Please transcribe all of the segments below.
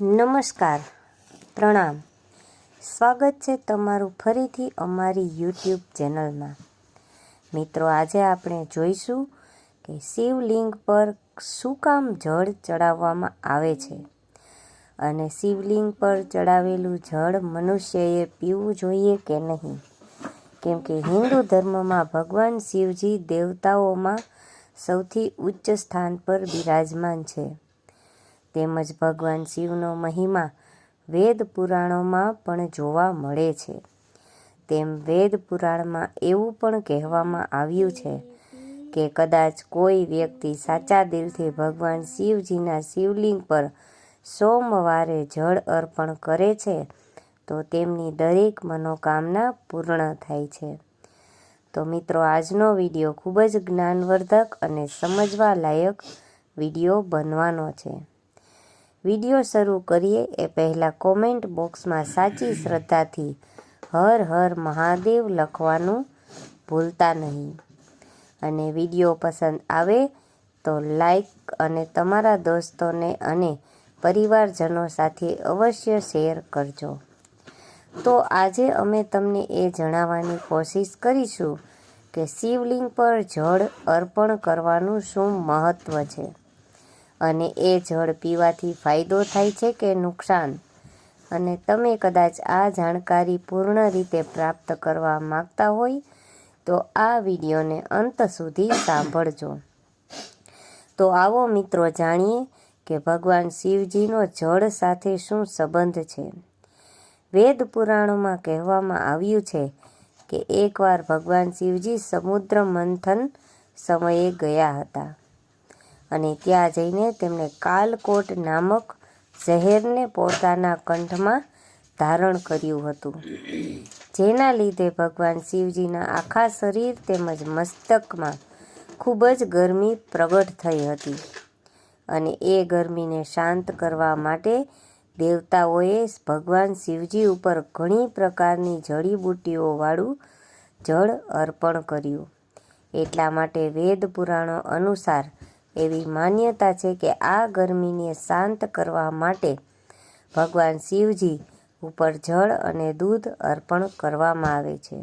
નમસ્કાર, પ્રણામ. સ્વાગત છે તમારું ફરીથી અમારી યુટ્યુબ ચેનલમાં. મિત્રો, આજે આપણે જોઈશું કે શિવલિંગ પર શું કામ જળ ચડાવવામાં આવે છે અને શિવલિંગ પર ચડાવેલું જળ મનુષ્યએ પીવું જોઈએ કે નહીં? કેમ કે હિન્દુ ધર્મમાં ભગવાન શિવજી દેવતાઓમાં સૌથી ઉચ્ચ સ્થાન પર બિરાજમાન છે. તેમજ ભગવાન શિવનો મહિમા વેદ પુરાણોમાં પણ જોવા મળે છે. તેમ વેદ પુરાણમાં એવું પણ કહેવામાં આવ્યું છે કે કદાચ કોઈ વ્યક્તિ સાચા દિલથી ભગવાન શિવજીના શિવલિંગ પર સોમવારે જળ અર્પણ કરે છે, તો તેમની દરેક મનોકામના પૂર્ણ થાય છે. તો મિત્રો, આજનો વીડિયો ખૂબ જ જ્ઞાનવર્ધક અને સમજવા લાયક વીડિયો બનવાનો છે. વીડિયો શરૂ કરીએ એ પહેલાં કોમેન્ટ બોક્સમાં સાચી શ્રદ્ધાથી હર હર મહાદેવ લખવાનું ભૂલતા નહીં. અને વીડિયો પસંદ આવે તો લાઈક અને તમારા દોસ્તોને અને પરિવારજનો સાથે અવશ્ય શેર કરજો. તો આજે અમે તમને એ જણાવવાની કોશિશ કરીશું કે શિવલિંગ પર જળ અર્પણ કરવાનું શું મહત્ત્વ છે? અને એ જળ પીવાથી ફાયદો થાય છે કે નુકસાન? અને તમે કદાચ આ જાણકારી પૂર્ણ રીતે પ્રાપ્ત કરવા માગતા હોય, તો આ વિડીયોને અંત સુધી સાંભળજો. તો આવો મિત્રો જાણીએ કે ભગવાન શિવજીનો જળ સાથે શું સંબંધ છે? વેદ પુરાણોમાં કહેવામાં આવ્યું છે કે એકવાર ભગવાન શિવજી સમુદ્ર મંથન સમયે ગયા હતા. અને ત્યાં જઈને તેમણે કાલકોટ નામક શહેરને પોતાના કંઠમાં ધારણ કર્યું હતું. જેના લીધે ભગવાન શિવજીના આખા શરીર તેમજ મસ્તકમાં ખૂબ જ ગરમી પ્રગટ થઈ હતી અને એ ગરમીને શાંત કરવા માટે દેવતાઓએ ભગવાન શિવજી ઉપર ઘણી પ્રકારની જડીબુટ્ટીઓવાળું જળ અર્પણ કર્યું. એટલા માટે વેદ પુરાણો અનુસાર એવી માન્યતા છે કે આ ગરમીને શાંત કરવા માટે ભગવાન શિવજી ઉપર જળ અને દૂધ અર્પણ કરવામાં આવે છે.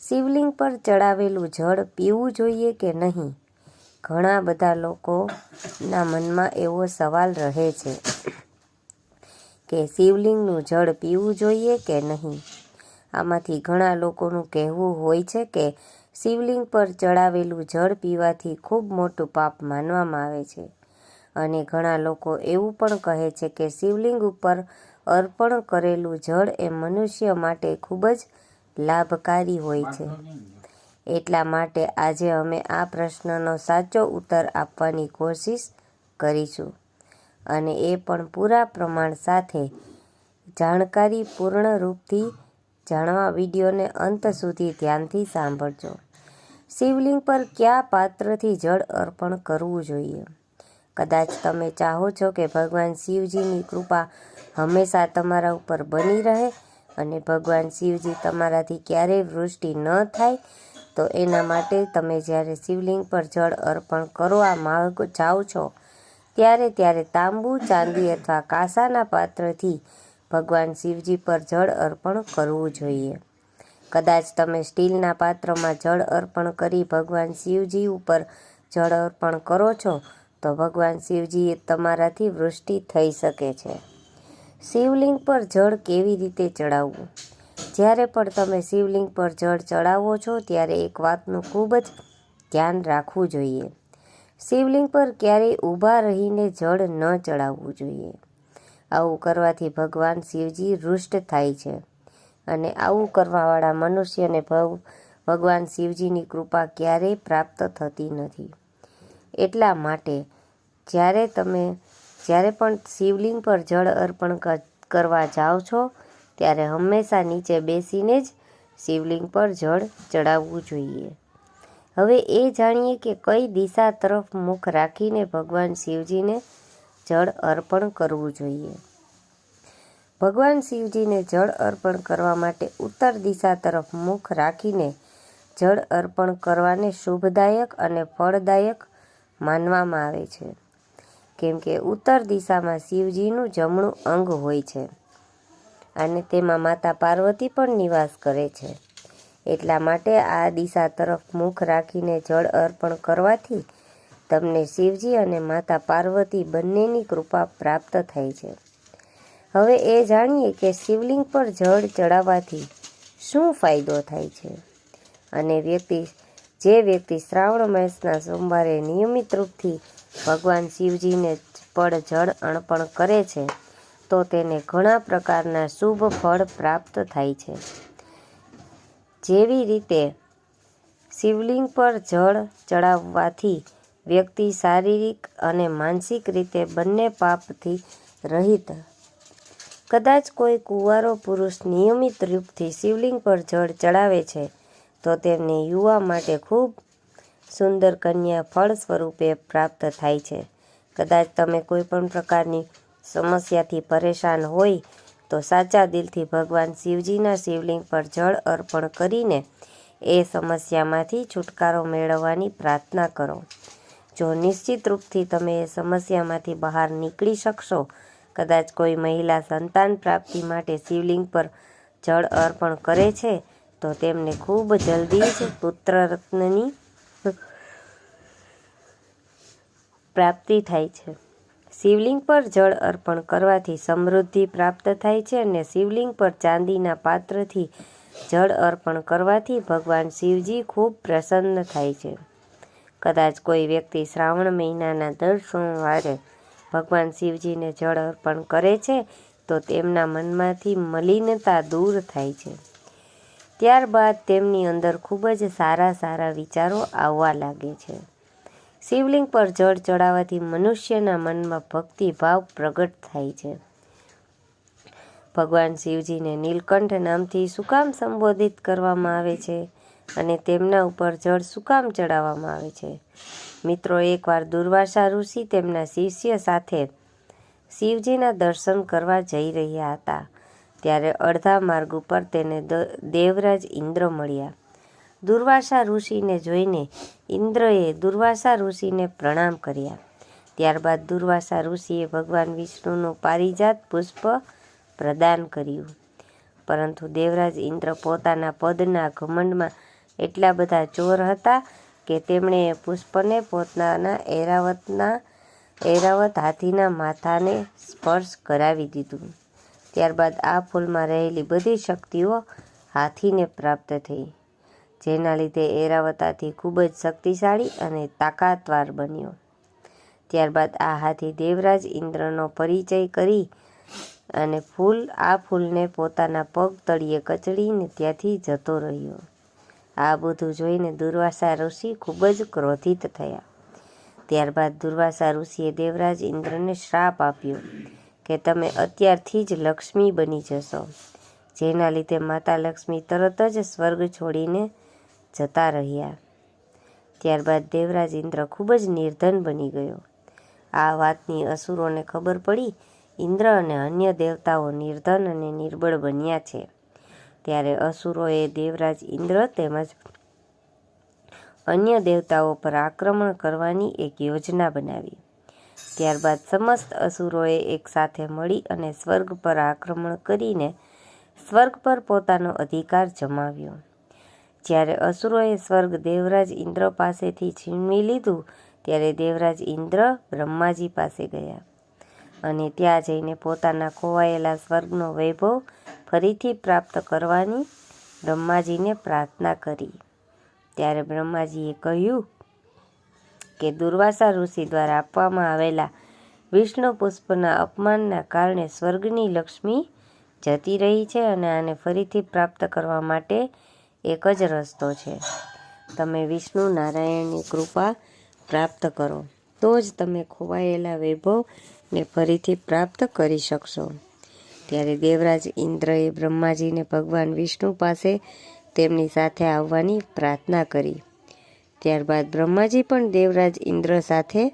શિવલિંગ પર ચડાવેલું જળ પીવું જોઈએ કે નહીં? ઘણા બધા લોકોના મનમાં એવો સવાલ રહે છે કે શિવલિંગનું જળ પીવું જોઈએ કે નહીં? આમાંથી ઘણા લોકોનું કહેવું હોય છે કે શિવલિંગ પર ચડાવેલું જળ પીવાથી ખૂબ મોટું પાપ માનવામાં આવે છે. અને ઘણા લોકો એવું પણ કહે છે કે શિવલિંગ ઉપર અર્પણ કરેલું જળ એ મનુષ્ય માટે ખૂબ જ લાભકારી હોય છે. એટલા માટે આજે અમે આ પ્રશ્નનો સાચો ઉત્તર આપવાની કોશિશ કરીશું. અને એ પણ પૂરા પ્રમાણ સાથે જાણકારી પૂર્ણ રૂપથી જાણવા વિડીયોને અંત સુધી ધ્યાનથી સાંભળજો. શિવલિંગ પર કયા પાત્રથી જળ અર્પણ કરવું જોઈએ? કદાચ તમે ચાહો છો કે ભગવાન શિવજીની કૃપા હંમેશા તમારા ઉપર બની રહે અને ભગવાન શિવજી તમારાથી ક્યારેય વૃષ્ટિ ન થાય, તો એના માટે તમે જ્યારે શિવલિંગ પર જળ અર્પણ કરવા માગ જાઓ છો, ત્યારે ત્યારે તાંબુ, ચાંદી અથવા કાંસાના પાત્રથી ભગવાન શિવજી પર જળ અર્પણ કરવું જોઈએ. કદાચ તમે સ્ટીલના પાત્રમાં જળ અર્પણ કરી ભગવાન શિવજી ઉપર જળ અર્પણ કરો છો, તો ભગવાન શિવજીએ તમારાથી વૃષ્ટિ થઈ શકે છે. શિવલિંગ પર જળ કેવી રીતે ચડાવવું? જ્યારે પણ તમે શિવલિંગ પર જળ ચડાવો છો, ત્યારે એક વાતનું ખૂબ જ ધ્યાન રાખવું જોઈએ. શિવલિંગ પર ક્યારેય ઊભા રહીને જળ ન ચડાવવું જોઈએ. આવું કરવાથી ભગવાન શિવજી રુષ્ટ થાય છે. અને આવું કરવાવાળા મનુષ્યને ભવ, ભગવાન શિવજીની કૃપા ક્યારેય પ્રાપ્ત થતી નથી. એટલા માટે જ્યારે તમે, જ્યારે પણ શિવલિંગ પર જળ અર્પણ કરવા જાઓ છો, ત્યારે હંમેશા નીચે બેસીને જ શિવલિંગ પર જળ ચડાવવું જોઈએ. હવે એ જાણીએ કે કઈ દિશા તરફ મુખ રાખીને ભગવાન શિવજીને જળ અર્પણ કરવું જોઈએ. ભગવાન શિવજીને જળ અર્પણ કરવા માટે ઉત્તર દિશા તરફ મુખ રાખીને જળ અર્પણ કરવાને શુભદાયક અને ફળદાયક માનવામાં આવે છે. કેમ કે ઉત્તર દિશામાં શિવજીનું જમણું અંગ હોય છે અને તેમાં માતા પાર્વતી પણ નિવાસ કરે છે. એટલા માટે આ દિશા તરફ મુખ રાખીને જળ અર્પણ કરવાથી તમને શિવજી અને માતા પાર્વતી બંનેની કૃપા પ્રાપ્ત થાય છે. હવે એ જાણીએ કે શિવલિંગ પર જળ ચડાવવાથી શું ફાયદો થાય છે? અને વ્યક્તિ, જે વ્યક્તિ શ્રાવણ માસના સોમવારે નિયમિત રૂપથી ભગવાન શિવજીને પણ જળ અર્પણ કરે છે, તો તેને ઘણા પ્રકારના શુભ ફળ પ્રાપ્ત થાય છે. જેવી રીતે શિવલિંગ પર જળ ચડાવવાથી વ્યક્તિ શારીરિક અને માનસિક રીતે બંને પાપથી રહિત. કદાચ કોઈ કુંવારો પુરુષ નિયમિત રૂપથી શિવલિંગ પર જળ ચડાવે છે, તો તેમને યુવા માટે ખૂબ સુંદર કન્યા ફળ સ્વરૂપે પ્રાપ્ત થાય છે. કદાચ તમે કોઈ પણ પ્રકારની સમસ્યાથી પરેશાન હોય, તો સાચા દિલથી ભગવાન શિવજીના શિવલિંગ પર જળ અર્પણ કરીને એ સમસ્યામાંથી છુટકારો મેળવવાની પ્રાર્થના કરો. જો નિશ્ચિત રૂપથી તમે એ સમસ્યામાંથી બહાર નીકળી શકશો, કદાચ કોઈ મહિલા સંતાન પ્રાપ્તિ માટે શિવલિંગ પર જળ અર્પણ કરે છે, તો તેમને ખૂબ જલ્દી જ પુત્રરત્નની પ્રાપ્તિ થાય છે. શિવલિંગ પર જળ અર્પણ કરવાથી સમૃદ્ધિ પ્રાપ્ત થાય છે અને શિવલિંગ પર ચાંદીના પાત્રથી જળ અર્પણ કરવાથી ભગવાન શિવજી ખૂબ પ્રસન્ન થાય છે. કદાચ કોઈ વ્યક્તિ શ્રાવણ મહિનાના દર સોમવારે ભગવાન શિવજીને જળ અર્પણ કરે છે, તો તેમના મનમાંથી મલિનતા દૂર થાય છે. ત્યારબાદ તેમની અંદર ખૂબ જ સારા સારા વિચારો આવવા લાગે છે. શિવલિંગ પર જળ ચડાવવાથી મનુષ્યના મનમાં ભક્તિ ભાવ પ્રગટ થાય છે. ભગવાન શિવજીને નીલકંઠ નામથી શું કામ સંબોધિત કરવામાં આવે છે? અને તેમના ઉપર જળ સુકામ ચડાવવામાં આવે છે. મિત્રો, એકવાર દુર્વાસા ઋષિ તેમના શિષ્ય સાથે શિવજીના દર્શન કરવા જઈ રહ્યા હતા, ત્યારે અડધા માર્ગ ઉપર તેને દેવરાજ ઇન્દ્ર મળ્યા. દુર્વાસા ઋષિને જોઈને ઇન્દ્રએ દુર્વાસા ઋષિને પ્રણામ કર્યા. ત્યારબાદ દુર્વાસા ઋષિએ ભગવાન વિષ્ણુનું પારિજાત પુષ્પ પ્રદાન કર્યું. પરંતુ દેવરાજ ઇન્દ્ર પોતાના પદના ઘમંડમાં એટલા બધા ચોર હતા કે તેમણે પુષ્પને પોતાના એરાવતના, એરાવત હાથીના માથાને સ્પર્શ કરાવી દીધું. ત્યારબાદ આ ફૂલમાં રહેલી બધી શક્તિઓ હાથીને પ્રાપ્ત થઈ, જેના લીધે એરાવત હાથી ખૂબ જ શક્તિશાળી અને તાકાતવાર બન્યો. ત્યારબાદ આ હાથી દેવરાજ ઇન્દ્રનો પરિચય કરી અને ફૂલ, આ ફૂલને પોતાના પગ તળિયે કચડીને ત્યાંથી જતો રહ્યો. આ બધું જોઈને દુર્વાસા ઋષિ ખૂબ જ ક્રોધિત થયા. ત્યારબાદ દુર્વાસા ઋષિએ દેવરાજ ઇન્દ્રને શ્રાપ આપ્યો કે તમે અત્યારથી જ લક્ષ્મી બની જશો, જેના લીધે માતા લક્ષ્મી તરત જ સ્વર્ગ છોડીને જતા રહ્યા. ત્યારબાદ દેવરાજ ઇન્દ્ર ખૂબ જ નિર્ધન બની ગયો. આ વાતની અસુરોને ખબર પડી ઇન્દ્ર અને અન્ય દેવતાઓ નિર્ધન અને નિર્બળ બન્યા છે. ત્યારે અસુરોએ દેવરાજ ઇન્દ્ર તેમજ અન્ય દેવતાઓ પર આક્રમણ કરવાની એક યોજના બનાવી. ત્યારબાદ સમસ્ત અસુરોએ એકસાથે મળી અને સ્વર્ગ પર આક્રમણ કરીને સ્વર્ગ પર પોતાનો અધિકાર જમાવ્યો. જ્યારે અસુરોએ સ્વર્ગ દેવરાજ ઇન્દ્ર પાસેથી છીનવી લીધું, ત્યારે દેવરાજ ઇન્દ્ર બ્રહ્માજી પાસે ગયા. અને ત્યાં જઈને પોતાના ખોવાયેલા સ્વર્ગનો વૈભવ ફરીથી પ્રાપ્ત કરવાની બ્રહ્માજીને પ્રાર્થના કરી. ત્યારે બ્રહ્માજીએ કહ્યું કે દુર્વાસા ઋષિ દ્વારા આપવામાં આવેલા વિષ્ણુ પુષ્પના અપમાનના કારણે સ્વર્ગની લક્ષ્મી જતી રહી છે અને આને ફરીથી પ્રાપ્ત કરવા માટે એક જ રસ્તો છે. તમે વિષ્ણુ નારાયણની કૃપા પ્રાપ્ત કરો. તો જ તમે ખોવાયેલા વૈભવને ફરીથી પ્રાપ્ત કરી શકશો. ત્યારે દેવરાજ ઇન્દ્રએ બ્રહ્માજીને ભગવાન વિષ્ણુ પાસે તેમની સાથે આવવાની પ્રાર્થના કરી. ત્યારબાદ બ્રહ્માજી પણ દેવરાજ ઇન્દ્ર સાથે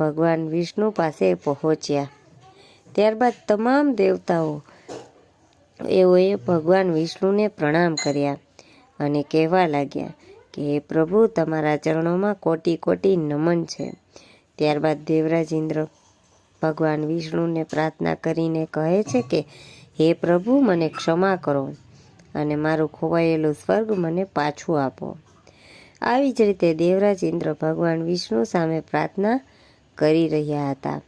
ભગવાન વિષ્ણુ પાસે પહોંચ્યા. ત્યારબાદ તમામ દેવતાઓ એઓએ ભગવાન વિષ્ણુને પ્રણામ કર્યા અને કહેવા લાગ્યા કે, હે પ્રભુ, તમારા ચરણોમાં કોટી કોટી નમન છે. ત્યારબાદ દેવરાજ ઇન્દ્ર ભગવાન વિષ્ણુને પ્રાર્થના કરીને કહે છે કે, હે પ્રભુ, મને ક્ષમા કરો અને મારું ખોવાયેલું સ્વર્ગ મને પાછું આપો. આવી જ રીતે દેવરાજ ઇન્દ્ર ભગવાન વિષ્ણુ સામે પ્રાર્થના કરી રહ્યા હતા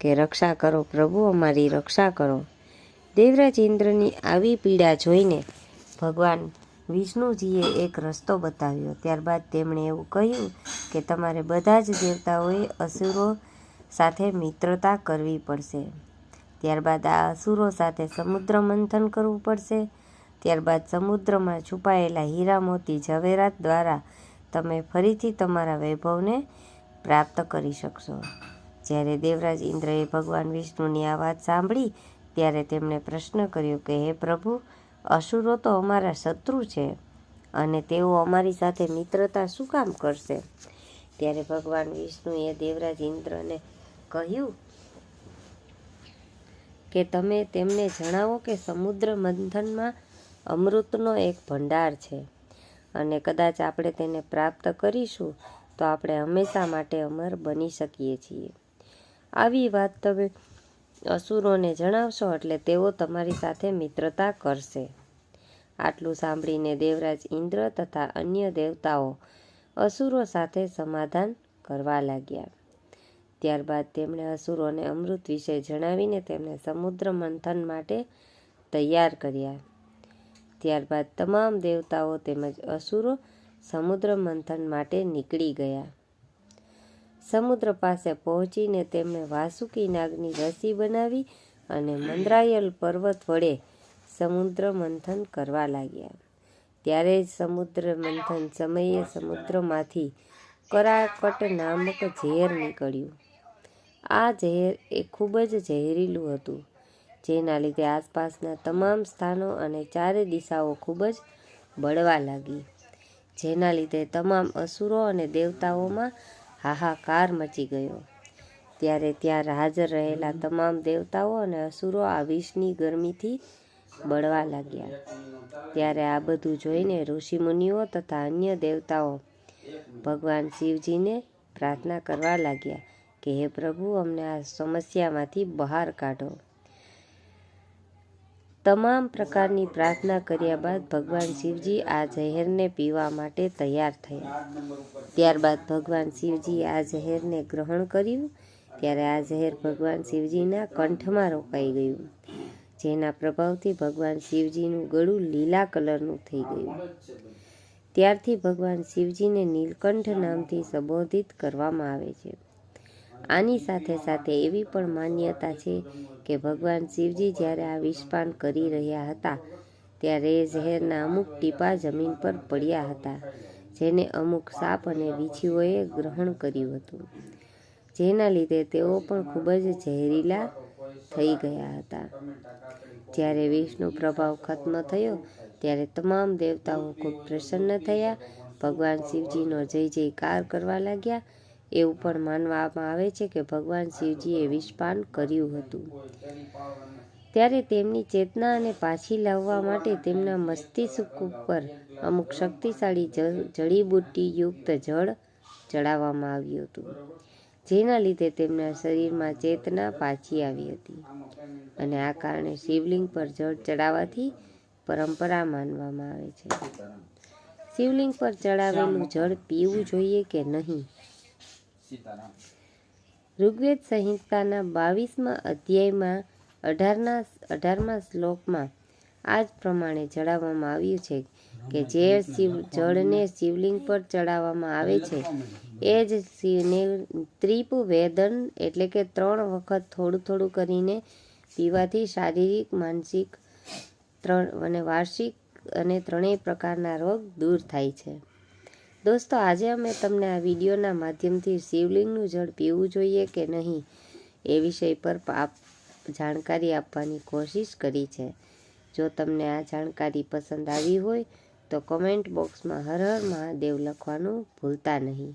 કે, રક્ષા કરો પ્રભુ, અમારી રક્ષા કરો. દેવરાજ ઇન્દ્રની આવી પીડા જોઈને ભગવાન વિષ્ણુજીએ એક રસ્તો બતાવ્યો. ત્યારબાદ તેમણે એવું કહ્યું કે, તમારે બધા જ દેવતાઓએ અસુરો સાથે મિત્રતા કરવી પડશે. ત્યારબાદ આ અસુરો સાથે સમુદ્ર મંથન કરવું પડશે. ત્યારબાદ સમુદ્રમાં છુપાયેલા હીરા મોતી ઝવેરાત દ્વારા તમે ફરીથી તમારા વૈભવને પ્રાપ્ત કરી શકશો. જ્યારે દેવરાજ ઇન્દ્રએ ભગવાન વિષ્ણુની આ વાત સાંભળી, ત્યારે તેમણે પ્રશ્ન કર્યો કે, હે પ્રભુ, અસુરો તો અમારા શત્રુ છે અને તેઓ અમારી સાથે મિત્રતા શું કામ કરશે? ત્યારે ભગવાન વિષ્ણુએ દેવરાજ ઇન્દ્રને કહ્યું કે તમે તેમને જણાવો કે સમુદ્ર મંથનમાં અમૃતનો એક ભંડાર છે અને કદાચ આપણે તેને પ્રાપ્ત કરીશું તો આપણે હંમેશા માટે અમર બની શકીએ છીએ. આવી વાત તમે અસુરોને જણાવશો એટલે તેઓ તમારી સાથે મિત્રતા કરશે. આટલું સાંભળીને દેવરાજ ઇન્દ્ર તથા અન્ય દેવતાઓ અસુરો સાથે સમાધાન કરવા લાગ્યા. ત્યારબાદ તેમણે અસુરોને અમૃત વિશે જણાવીને તેમને સમુદ્ર મંથન માટે તૈયાર કર્યા. ત્યારબાદ તમામ દેવતાઓ તેમજ અસુરો સમુદ્ર મંથન માટે નીકળી ગયા. સમુદ્ર પાસે પહોંચીને તેમણે વાસુકી નાગની રસી બનાવી અને મંદરાયલ પર્વત વડે સમુદ્ર મંથન કરવા લાગ્યા. ત્યારે જ સમુદ્ર મંથન સમયે સમુદ્રમાંથી કરાકટ નામક ઝેર નીકળ્યું. આ ઝેર એ ખૂબ જ ઝેરીલું હતું, જેના લીધે આસપાસના તમામ સ્થાનો અને ચારે દિશાઓ ખૂબ જ બળવા લાગી, જેના લીધે તમામ અસુરો અને દેવતાઓમાં હાહાકાર મચી ગયો. ત્યારે ત્યાં હાજર રહેલા તમામ દેવતાઓ અને અસુરો આ વિષની ગરમીથી બળવા લાગ્યા. ત્યારે આ બધું જોઈને ઋષિમુનિઓ તથા અન્ય દેવતાઓ ભગવાન શિવજીને પ્રાર્થના કરવા લાગ્યા કે હે પ્રભુ, અમને આ સમસ્યામાંથી બહાર કાઢો. તમામ પ્રકારની પ્રાર્થના કર્યા બાદ ભગવાન શિવજી આ ઝહેરને પીવા માટે તૈયાર થયા. ત્યારબાદ ભગવાન શિવજી આ ઝહેરને ગ્રહણ કર્યું. ત્યારે આ ઝહેર ભગવાન શિવજીના કંઠમાં રોકાઈ ગયું, જેના પ્રભાવથી ભગવાન શિવજીનું ગળું લીલા કલરનું થઈ ગયું. ત્યારથી ભગવાન શિવજીને નીલકંઠ નામથી સંબોધિત કરવામાં આવે છે. આની સાથે સાથે એવી પણ માન્યતા છે કે ભગવાન શિવજી જ્યારે આ વિષપાન કરી રહ્યા હતા, ત્યારે ઝેરના અમુક ટીપા જમીન પર પડ્યા હતા, જેને અમુક સાપ અને વીછીઓએ ગ્રહણ કર્યું હતું. જેના લીધે તેઓ પણ ખૂબ જ ઝેરીલા થઈ ગયા હતા. જ્યારે વિષ્ણુ પ્રભાવ ખત્મ થયો, ત્યારે તમામ દેવતાઓ ખૂબ પ્રસન્ન થયા. ભગવાન શિવજીનો જય જયકાર કરવા લાગ્યા. એવું પણ માનવામાં આવે છે કે ભગવાન શિવજીએ વિષપાન કર્યું હતું. ત્યારે તેમની ચેતનાને પાછી લાવવા માટે તેમના મસ્તિષ્ક ઉપર અમુક શક્તિશાળી જડીબુટ્ટી યુક્ત જળ ચડાવવામાં આવ્યું હતું, જેના લીધે તેમના શરીરમાં ચેતના પાછી આવી હતી અને આ કારણે શિવલિંગ પર જળ ચડાવવાથી પરંપરા માનવામાં આવે છે. શિવલિંગ પર ચડાવેલું જળ પીવું જોઈએ કે નહીં? ઋગ્વેદ સંહિતાના બાવીસમાં અધ્યાયમાં અઢારના અઢારમા શ્લોકમાં આ જ પ્રમાણે જણાવવામાં આવ્યું છે કે જે શિવ, જળને શિવલિંગ પર ચડાવવામાં આવે છે, એ જ શિવને ત્રિપ વેદન એટલે કે ત્રણ વખત થોડું થોડું કરીને પીવાથી શારીરિક, માનસિક, ત્રણ, અને વાર્ષિક અને ત્રણેય પ્રકારના રોગ દૂર થાય છે. દોસ્તો, આજે અમે તમને આ વિડીયોના માધ્યમથી શિવલિંગનું જળ પીવું જોઈએ કે નહીં એ વિષય પર આપ જાણકારી આપવાની કોશિશ કરી છે. જો તમને આ જાણકારી પસંદ આવી હોય તો કમેન્ટ બોક્સમાં હર હર મહાદેવ લખવાનું ભૂલતા નહીં.